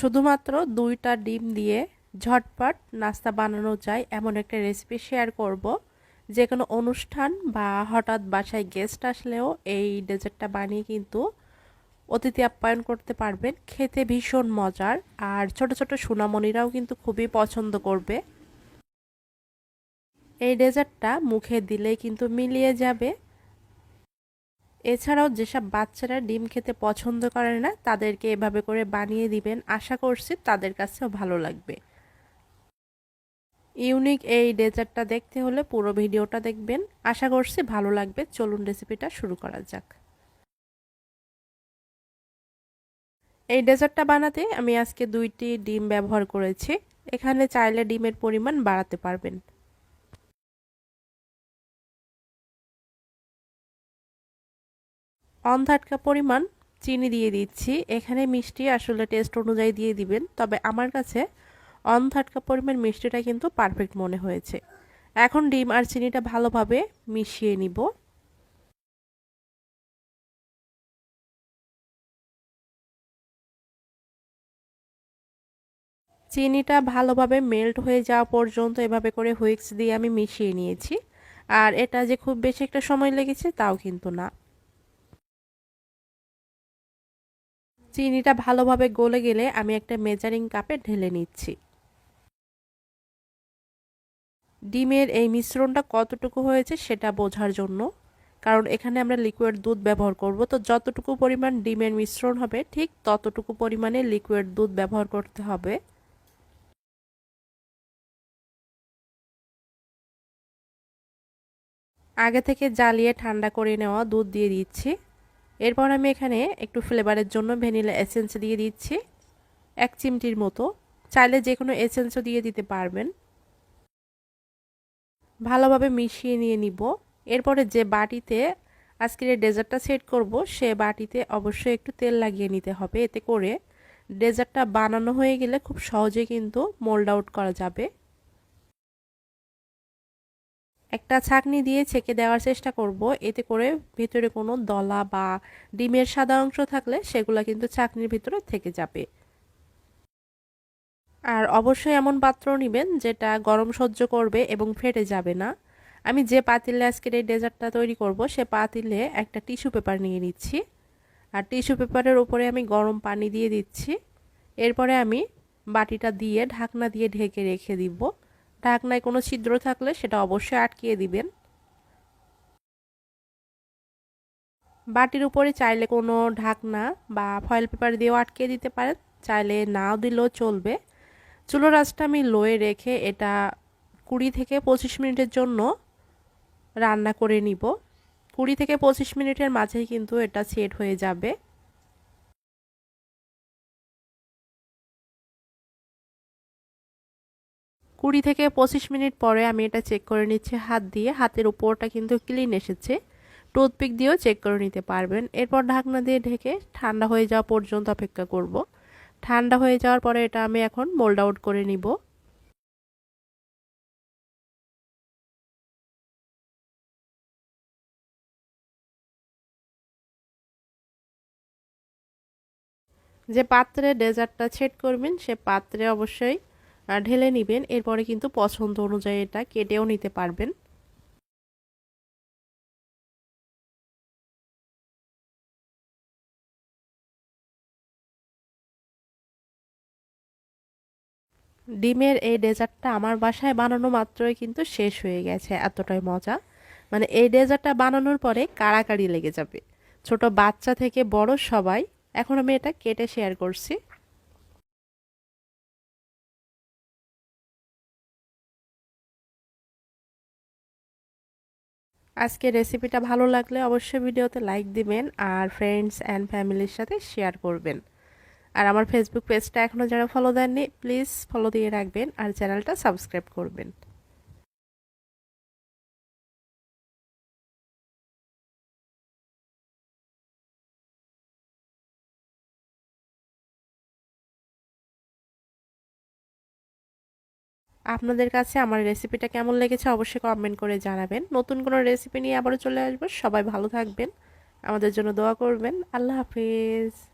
শুধুমাত্র দুইটা ডিম দিয়ে ঝটপট নাস্তা বানানো যায় এমন একটা রেসিপি শেয়ার করব। যে কোনো অনুষ্ঠান বা হঠাৎ বাসায় গেস্ট আসলেও এই ডেজার্টটা বানিয়ে কিন্তু অতিথি আপ্যায়ন করতে পারবেন। খেতে ভীষণ মজার আর ছোট ছোট সোনামণিরাও কিন্তু খুবই পছন্দ করবে। এই ডেজার্টটা মুখে দিলেই কিন্তু মিলিয়ে যাবে। এছাড়াও যেসব বাচ্চারা ডিম খেতে পছন্দ করে না, তাদেরকে এভাবে করে বানিয়ে দিবেন। আশা করছি তাদের কাছেও ভালো লাগবে। ইউনিক এই ডেজার্টটা দেখতে হলে পুরো ভিডিওটা দেখবেন। আশা করছি ভালো লাগবে। চলুন রেসিপিটা শুরু করা যাক। এই ডেজার্টটা বানাতে আমি আজকে দুইটি ডিম ব্যবহার করেছি। এখানে চাইলে ডিমের পরিমাণ বাড়াতে পারবেন। অন্ধাটকা পরিমাণ চিনি দিয়ে দিচ্ছি। এখানে মিষ্টি আসলে টেস্ট অনুযায়ী দিয়ে দিবেন। তবে আমার কাছে অন্ধাটকা পরিমাণ মিষ্টিটা কিন্তু পারফেক্ট মনে হয়েছে। এখন ডিম আর চিনিটা ভালোভাবে মিশিয়ে নিব। চিনিটা ভালোভাবে মেল্ট হয়ে যাওয়া পর্যন্ত এভাবে করে হুইক্স দিয়ে আমি মিশিয়ে নিয়েছি। আর এটা যে খুব বেশি একটা সময় লেগেছে, তাও কিন্তু না। চিনিটা ভালোভাবে গলে গেলে আমি একটা মেজারিং কাপে ঢেলে নিচ্ছি। ডিমের এই মিশ্রণটা কতটুকু হয়েছে সেটা বোঝার জন্য। কারণ এখানে আমরা লিকুইড দুধ ব্যবহার করব, তো যতটুকু পরিমাণ ডিমের মিশ্রণ হবে, ঠিক ততটুকু পরিমাণে লিকুইড দুধ ব্যবহার করতে হবে। আগে থেকে জ্বালিয়ে ঠান্ডা করে নেওয়া দুধ দিয়ে দিচ্ছি। এরপর আমি এখানে একটু ফ্লেভারের জন্য ভ্যানিলা এসেন্স দিয়ে দিচ্ছি, এক চিমটির মতো। চাইলে যে কোনো এসেন্সও দিয়ে দিতে পারবেন। ভালোভাবে মিশিয়ে নিয়ে নিব। এরপরে যে বাটিতে আজকের ডেজার্টটা সেট করব, সে বাটিতে অবশ্যই একটু তেল লাগিয়ে নিতে হবে। এতে করে ডেজার্টটা বানানো হয়ে গেলে খুব সহজে কিন্তু মোল্ড আউট করা যাবে। একটা ছাকনি দিয়ে ছেঁকে দেওয়ার চেষ্টা করব। এতে করে ভিতরে কোনো দলা বা ডিমের সাদা অংশ থাকলে সেগুলো কিন্তু ছাকনির ভিতরে থেকে যাবে। আর অবশ্যই এমন পাত্র নেবেন যেটা গরম সহ্য করবে এবং ফেটে যাবে না। আমি যে পাতিলে আজকের এই ডেজার্টটা তৈরি করব, সে পাতিলে একটা টিস্যু পেপার নিয়ে নিচ্ছি। আর টিস্যু পেপারের উপরে আমি গরম পানি দিয়ে দিচ্ছি। এরপরে আমি বাটিটা দিয়ে ঢাকনা দিয়ে ঢেকে রেখে দিব। ঢাকনায় কোনো ছিদ্র থাকলে সেটা অবশ্যই আটকিয়ে দিবেন। বাটির উপরে চাইলে কোনো ঢাকনা বা ফয়েল পেপার দিয়েও আটকে দিতে পারেন, চাইলে নাও দিলেও চলবে। চুলো রাসটা আমি লোয়ে রেখে এটা কুড়ি থেকে পঁচিশ মিনিটের জন্য রান্না করে নিব। কুড়ি থেকে পঁচিশ মিনিটের মাঝেই কিন্তু এটা সেট হয়ে যাবে। কুড়ি থেকে পঁচিশ মিনিট পরে আমি এটা চেক করে নিচ্ছি হাত দিয়ে। হাতের উপরটা কিন্তু ক্লিন এসেছে। টুথপিক দিয়েও চেক করে নিতে পারবেন। এরপর ঢাকনা দিয়ে ঢেকে ঠান্ডা হয়ে যাওয়া পর্যন্ত অপেক্ষা করব। ঠান্ডা হয়ে যাওয়ার পরে এটা আমি এখন মোল্ড আউট করে নিব। যে পাত্রে ডেজার্টটা ছেট করবেন, সে পাত্রে অবশ্যই ঢেলে নেবেন। এরপরে কিন্তু পছন্দ অনুযায়ী এটা কেটেও নিতে পারবেন। ডিমের এই ডেজার্টটা আমার বাসায় বানানো মাত্রই কিন্তু শেষ হয়ে গেছে, এতটাই মজা। মানে এই ডেজার্টটা বানানোর পরে কাড়াকাড়ি লেগে যাবে। ছোট বাচ্চা থেকে বড় সবাই, এখন আমি এটা কেটে শেয়ার করছি। আজকে রেসিপিটা ভালো লাগলে অবশ্যই ভিডিওতে লাইক দিবেন আর ফ্রেন্ডস অ্যান্ড ফ্যামিলির সাথে শেয়ার করবেন। আর আমার ফেসবুক পেজটা এখনও যারা ফলো দেননি প্লিজ ফলো দিয়ে রাখবেন আর চ্যানেলটা সাবস্ক্রাইব করবেন। আপনাদের কাছে আমার রেসিপিটা কেমন লেগেছে অবশ্যই কমেন্ট করে জানাবেন। নতুন কোনো রেসিপি নিয়ে আবারও চলে আসব। সবাই ভালো থাকবেন। আমাদের জন্য দোয়া করবেন। আল্লাহ হাফিজ।